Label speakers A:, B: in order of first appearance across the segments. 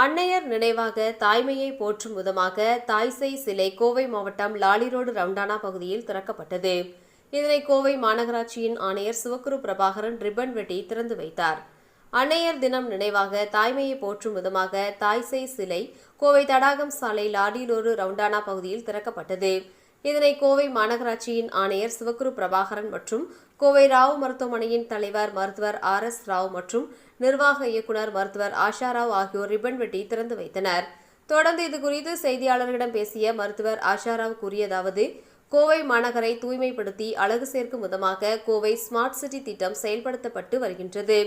A: அன்னையர் நினைவாக தாய்மையை போற்றும் விதமாக தாய்சை சிலை கோவை மாவட்டம் லாலிரோடு ரவுண்டானா பகுதியில் திறக்கப்பட்டது. இதனை கோவை மாநகராட்சியின் ஆணையர் சிவக்குரு பிரபாகரன் ரிப்பன் வெட்டி திறந்து வைத்தார். அன்னையர் தினம் நினைவாக தாய்மையை போற்றும் விதமாக தாய்சை சிலை கோவை தடாகம் சாலை லாடிலோடு ரவுண்டானா பகுதியில் திறக்கப்பட்டது. இதனை கோவை மாநகராட்சியின் ஆணையர் சிவக்குரு பிரபாகரன் மற்றும் கோவை ராவ் மருத்துவமனையின் தலைவர் மருத்துவர் ஆர் எஸ் ராவ் மற்றும் நிர்வாக இயக்குனர் மருத்துவர் ஆஷா ராவ் ஆகியோர் ரிப்பன் வெட்டி திறந்து வைத்தனர். தொடர்ந்து இது குறித்து செய்தியாளர்களிடம் பேசிய மருத்துவர் ஆஷாராவ் கூறியதாவது கோவை மாநகரை தூய்மைப்படுத்தி அழகு சேர்க்கும் விதமாக கோவை ஸ்மார்ட் சிட்டி திட்டம் செயல்படுத்தப்பட்டு வருகின்றது.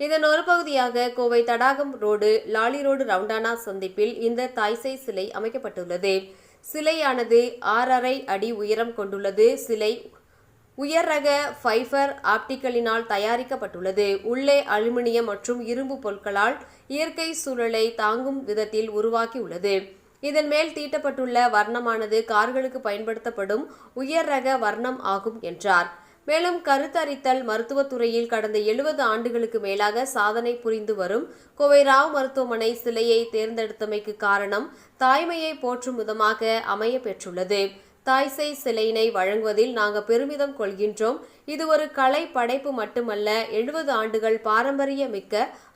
A: இதன் ஒரு பகுதியாக Kovai Thadagam road Lawley road ரவுண்டானா சந்திப்பில் இந்த தாய்சை சிலை அமைக்கப்பட்டுள்ளது. சிலையானது ஆறரை அடி உயரம் கொண்டுள்ளது. சிலை உயர் ரக ஃபைபர் ஆப்டிக்கலினால் தயாரிக்கப்பட்டுள்ளது. உள்ளே அலுமினியம் மற்றும் இரும்பு பொருட்களால் இயற்கை சூழலை தாங்கும் விதத்தில் உருவாக்கியுள்ளது இதன் மேல் தீட்டப்பட்டுள்ள வர்ணமானது கார்களுக்கு பயன்படுத்தப்படும் உயர் ரக வர்ணம் ஆகும் என்றார். மேலும் கருத்தரித்தல் மருத்துவத்துறையில் கடந்த எழுபது ஆண்டுகளுக்கு மேலாக சாதனை புரிந்து வரும் கோவை ராவ் மருத்துவமனை சிலையை தேர்ந்தெடுத்தமைக்கு காரணம் தாய்மையை போற்றும் விதமாக அமைய பெற்றுள்ளது. தாய்சை சிலையினை வழங்குவதில் நாங்கள் பெருமிதம் கொள்கின்றோம். இது ஒரு கலை படைப்பு மட்டுமல்ல எழுபது ஆண்டுகள் பாரம்பரிய மிக்க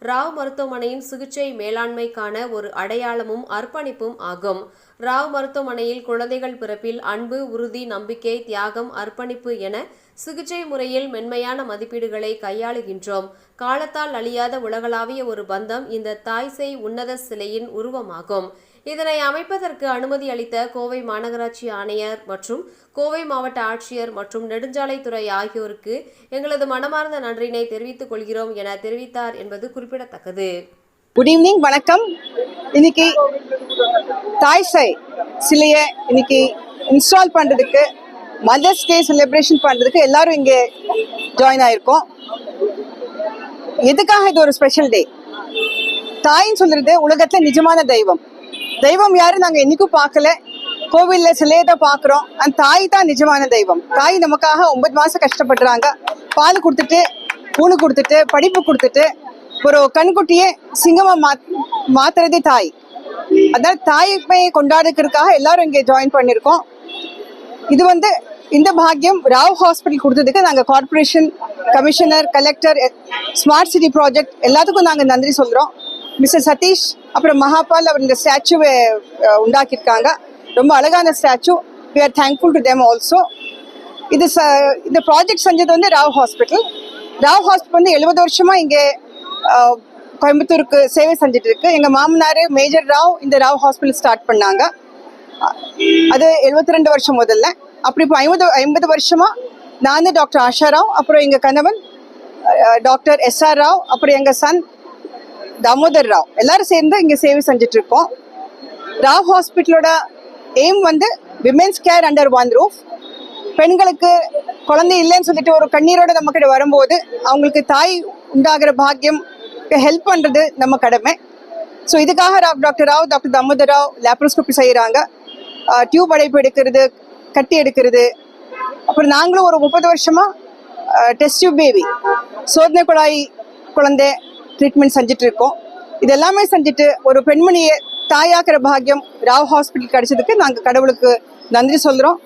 A: ராவ் மருத்துவமனையின் சிகிச்சை மேலாண்மைக்கான ஒரு அடையாளமும் அர்ப்பணிப்பும் ஆகும். ராவ் மருத்துவமனையில் குழந்தைகள் பிறப்பில் அன்பு உறுதி நம்பிக்கை தியாகம் அர்ப்பணிப்பு என சிகிச்சை முறையில் மென்மையான மதிப்பீடுகளை கையாளுகின்றோம். காலத்தால் அழியாத உலகளாவிய ஒரு பந்தம் இந்த தாய்சை உன்னத சிலையின் உருவமாகும். இதனை அமைப்பதற்கு அனுமதி அளித்த கோவை மாநகராட்சி ஆணையர் மற்றும் கோவை மாவட்ட ஆட்சியர் மற்றும் நெடுஞ்சாலைத்துறை ஆகியோருக்கு எங்களது மனமார்ந்த நன்றினை தெரிவித்துக் கொள்கிறோம் என தெரிவித்தார் என்பது குறிப்பிடத்தக்கது.
B: குட் ஈவினிங் வணக்கம். இன்னைக்கு தாய் சிலையை இன்னைக்கு இன்ஸ்டால் பண்ணுறதுக்கு மதர்ஸ் டே செலிப்ரேஷன் பண்ணுறதுக்கு எல்லாரும் இங்கே ஜாயின் ஆயிருக்கோம். எதுக்காக இது ஒரு ஸ்பெஷல் டே தாயின்னு சொல்றது உலகத்துல நிஜமான தெய்வம். தெய்வம் யாரும் நாங்க என்னைக்கும் பார்க்கல. கோவில்ல சிலையை தான் பாக்குறோம் அந்த தாய் தான் நிஜமான தெய்வம். தாய் நமக்காக ஒன்பது மாசம் கஷ்டப்படுறாங்க பால் கொடுத்துட்டு ஊனு கொடுத்துட்டு படிப்பு கொடுத்துட்டு ஒரு கண்குட்டியே சிங்கமா மாத் மாத்துறதே தாய். அதனால தாய்மையை கொண்டாடுறதுக்காக எல்லாரும் இங்கே ஜாயின் பண்ணியிருக்கோம் இது வந்து இந்த பாக்கியம் ராவ் ஹாஸ்பிட்டல் கொடுத்ததுக்கு நாங்கள் corporation commissioner collector smart city project எல்லாத்துக்கும் நாங்கள் நன்றி சொல்கிறோம் மிஸ்டர் சதீஷ் அப்புறம் மகாபால் அவர் இந்த ஸ்டாச்சுவை உண்டாக்கியிருக்காங்க. ரொம்ப அழகான statue. We are thankful to them also இது ச இந்த ப்ராஜெக்ட் செஞ்சது வந்து ராவ் ஹாஸ்பிட்டல் ராவ் ஹாஸ்பிட்டல் வந்து எழுபது வருஷமாக இங்கே கோயம்புத்தூருக்கு சேவை செஞ்சுட்டு இருக்கு. எங்கள் மாமனார் மேஜர் ராவ் இந்த ராவ் ஹாஸ்பிட்டல் ஸ்டார்ட் பண்ணாங்க. அது 72 ரெண்டு வருஷம் முதல்ல. அப்படி இப்போ ஐம்பது ஐம்பது வருஷமாக நான் டாக்டர் ஆஷா ராவ் அப்புறம் எங்கள் கணவன் டாக்டர் எஸ்ஆர் ராவ் அப்புறம் எங்கள் சன் தாமோதர் ராவ். எல்லாரும் சேர்ந்து இங்கே சேவை செஞ்சுட்டு இருக்கோம் ராவ் ஹாஸ்பிட்டலோட எய்ம் வந்து women's care under one roof பெண்களுக்கு குழந்தை இல்லைன்னு சொல்லிட்டு ஒரு கண்ணீரோட நம்ம கிட்ட வரும்போது அவங்களுக்கு தாய் உண்டாகிற பாக்கியம் ஹெல்ப் பண்ணுறது நம்ம கடமை. ஸோ இதுக்காக Rao doctor Rao doctor Damodar Rao laparoscopy செய்கிறாங்க டியூப் அடைப்பு எடுக்கிறது கட்டி எடுக்கிறது. அப்புறம் நாங்களும் ஒரு முப்பது வருஷமாக டெஸ்ட் டியூப் பேபி சோதனை குழாய் குழந்தை ட்ரீட்மெண்ட் செஞ்சுட்டு இருக்கோம் இது எல்லாமே செஞ்சுட்டு ஒரு பெண்மணியை தாயாக்கிற பாக்கியம் ராவ் ஹாஸ்பிட்டல் கிடைச்சதுக்கு நாங்கள் கடவுளுக்கு நன்றி சொல்கிறோம்